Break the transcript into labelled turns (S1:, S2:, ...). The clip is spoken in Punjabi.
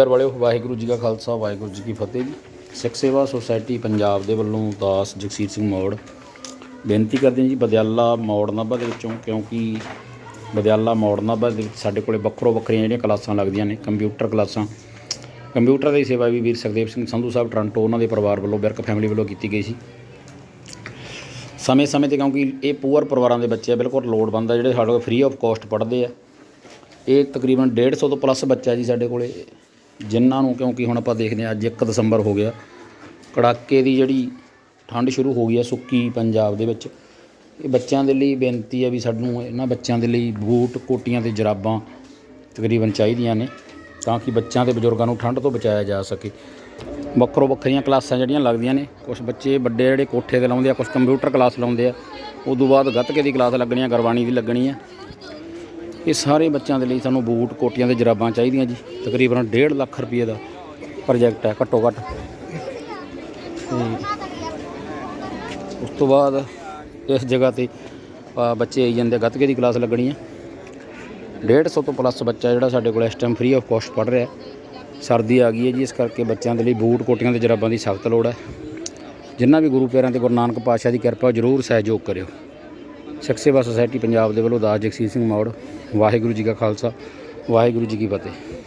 S1: ਪਿਆਰ ਵਾਲਿਓ, ਵਾਹਿਗੁਰੂ ਜੀ ਕਾ ਖਾਲਸਾ, ਵਾਹਿਗੁਰੂ ਜੀ ਕੀ ਫਤਿਹ ਜੀ। ਸਿੱਖ ਸੇਵਾ ਸੁਸਾਇਟੀ ਪੰਜਾਬ ਦੇ ਵੱਲੋਂ ਦਾਸ ਜਗਸੀਰ ਸਿੰਘ ਮੌੜ। ਬੇਨਤੀ ਕਰਦੇ ਹਾਂ ਜੀ, ਬਦਿਆਲਾ ਮੌੜ ਨਾਭਾ ਦੇ ਵਿੱਚੋਂ, ਕਿਉਂਕਿ ਬਦਿਆਲਾ ਮੌੜ ਨਾਭਾ ਦੇ ਵਿੱਚ ਸਾਡੇ ਕੋਲੇ ਵੱਖਰੋ ਵੱਖਰੀਆਂ ਜਿਹੜੀਆਂ ਕਲਾਸਾਂ ਲੱਗਦੀਆਂ ਨੇ, ਕੰਪਿਊਟਰ ਕਲਾਸਾਂ। ਕੰਪਿਊਟਰ ਦੀ ਸੇਵਾ ਵੀ ਵੀਰ ਸੁਖਦੇਵ ਸਿੰਘ ਸੰਧੂ ਸਾਹਿਬ ਟੋਰਾਂਟੋ, ਉਹਨਾਂ ਦੇ ਪਰਿਵਾਰ ਵੱਲੋਂ, ਬਿਰਕ ਫੈਮਿਲੀ ਵੱਲੋਂ ਕੀਤੀ ਗਈ ਸੀ। ਸਮੇਂ ਸਮੇਂ ਤੇ ਕਿਉਂਕਿ ਇਹ ਪੂਅਰ ਪਰਿਵਾਰਾਂ ਦੇ ਬੱਚੇ ਆ, ਬਿਲਕੁਲ ਲੋੜਵੰਦ ਆ, ਜਿਹੜੇ ਸਾਡੇ ਕੋਲ ਫ੍ਰੀ ਆਫ ਕਾਸਟ ਪੜ੍ਹਦੇ ਆ। ਇਹ ਤਕਰੀਬਨ 150 ਤੋਂ ਪਲੱਸ ਬੱਚਾ ਜੀ ਸਾਡੇ ਕੋਲੇ। ਜਿਨ੍ਹਾਂ ਨੂੰ ਕਿਉਂਕਿ ਹੁਣ ਆਪਾਂ ਦੇਖਦੇ ਹਾਂ ਅੱਜ ਇੱਕ ਦਸੰਬਰ ਹੋ ਗਿਆ, ਕੜਾਕੇ ਦੀ ਜਿਹੜੀ ਠੰਡ ਸ਼ੁਰੂ ਹੋ ਗਈ ਹੈ ਸੁੱਕੀ ਪੰਜਾਬ ਦੇ ਵਿੱਚ। ਇਹ ਬੱਚਿਆਂ ਦੇ ਲਈ ਬੇਨਤੀ ਹੈ ਵੀ ਸਾਨੂੰ ਇਹਨਾਂ ਬੱਚਿਆਂ ਦੇ ਲਈ ਬੂਟ, ਕੋਟੀਆਂ ਅਤੇ ਜਰਾਬਾਂ ਤਕਰੀਬਨ ਚਾਹੀਦੀਆਂ ਨੇ, ਤਾਂ ਕਿ ਬੱਚਿਆਂ ਤੇ ਬਜ਼ੁਰਗਾਂ ਨੂੰ ਠੰਡ ਤੋਂ ਬਚਾਇਆ ਜਾ ਸਕੇ। ਵੱਖਰੋ ਵੱਖਰੀਆਂ ਕਲਾਸਾਂ ਜਿਹੜੀਆਂ ਲੱਗਦੀਆਂ ਨੇ ਕੁਝ ਬੱਚੇ ਵੱਡੇ ਜਿਹੜੇ ਕੋਠੇ ਤੇ ਲਾਉਂਦੇ ਆ ਕੁਝ ਕੰਪਿਊਟਰ ਕਲਾਸ ਲਾਉਂਦੇ ਆ, ਉਦੋਂ ਬਾਅਦ ਗੱਤਕੇ ਦੀ ਕਲਾਸ ਲੱਗਣੀ ਆ ਗੁਰਬਾਣੀ ਦੀ ਲੱਗਣੀ ਆ ਇਹ ਸਾਰੇ ਬੱਚਿਆਂ ਦੇ ਲਈ ਸਾਨੂੰ ਬੂਟ, ਕੋਟੀਆਂ ਤੇ ਜਰਾਬਾਂ ਚਾਹੀਦੀਆਂ ਜੀ। ਤਕਰੀਬਨ 1.5 ਲੱਖ ਰੁਪਏ ਦਾ ਪ੍ਰੋਜੈਕਟ ਹੈ, ਘੱਟੋ ਘੱਟ। ਉਸ ਤੋਂ ਬਾਅਦ ਇਸ ਜਗ੍ਹਾ ਤੇ ਬੱਚੇ ਆਈ ਜਾਂਦੇ, ਗੱਤਕੇ ਦੀ ਕਲਾਸ ਲੱਗਣੀ ਹੈ। 150 ਤੋਂ ਪਲੱਸ ਬੱਚਾ ਜਿਹੜਾ ਸਾਡੇ ਕੋਲ ਇਸ ਟਾਈਮ ਫ੍ਰੀ ਆਫ ਕਾਸਟ ਪੜ੍ਹ ਰਿਹਾ ਸਰਦੀ ਆ ਗਈ ਹੈ ਜੀ, ਇਸ ਕਰਕੇ ਬੱਚਿਆਂ ਦੇ ਲਈ ਬੂਟ, ਕੋਟੀਆਂ ਤੇ ਜਰਾਬਾਂ ਦੀ ਸਖਤ ਲੋੜ ਹੈ। ਜਿੰਨਾ ਵੀ ਗੁਰੂ ਪਿਆਰਿਆਂ ਤੇ ਗੁਰੂ ਨਾਨਕ ਪਾਤਸ਼ਾਹ ਦੀ ਕਿਰਪਾ, ਜ਼ਰੂਰ ਸਹਿਯੋਗ ਕਰਿਓ। ਸਿੱਖ ਸੇਵਾ ਸੁਸਾਇਟੀ ਪੰਜਾਬ ਦੇ ਵੱਲੋਂ ਦਾਸ ਜਗਸੀਰ ਸਿੰਘ ਮੌੜ, ਵਾਹਿਗੁਰੂ ਜੀ ਕਾ ਖਾਲਸਾ, ਵਾਹਿਗੁਰੂ ਜੀ ਕੀ ਫਤਿਹ।